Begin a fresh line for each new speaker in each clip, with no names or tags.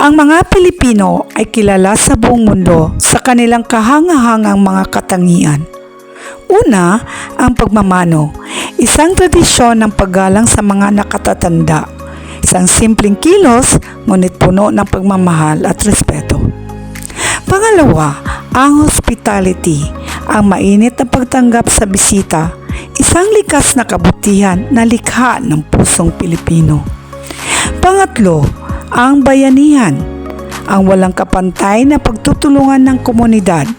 Ang mga Pilipino ay kilala sa buong mundo sa kanilang kahangahangang mga katangian. Una, ang pagmamano, isang tradisyon ng paggalang sa mga nakatatanda. Isang simpleng kilos, ngunit puno ng pagmamahal at respeto. Pangalawa, ang hospitality, ang mainit na pagtanggap sa bisita, isang likas na kabutihan na likha ng pusong Pilipino. Pangatlo, ang bayanihan, ang walang kapantay na pagtutulungan ng komunidad,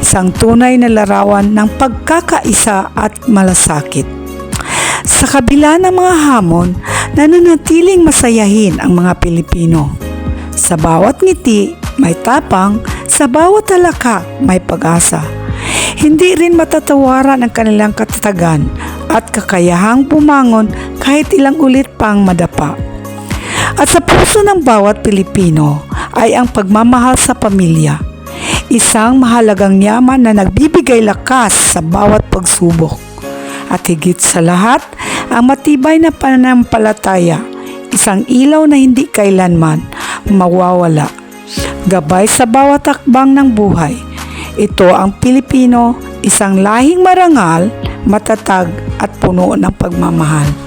isang tunay na larawan ng pagkakaisa at malasakit. Sa kabila ng mga hamon, nananatiling masayahin ang mga Pilipino. Sa bawat ngiti, may tapang, sa bawat halaka, may pag-asa. Hindi rin matatawaran ang kanilang katatagan at kakayahang bumangon kahit ilang ulit pang madapa. At sa puso ng bawat Pilipino ay ang pagmamahal sa pamilya. Isang mahalagang yaman na nagbibigay lakas sa bawat pagsubok. At higit sa lahat, ang matibay na pananampalataya, isang ilaw na hindi kailanman mawawala. Gabay sa bawat akbang ng buhay. Ito ang Pilipino, isang lahing marangal, matatag at puno ng pagmamahal.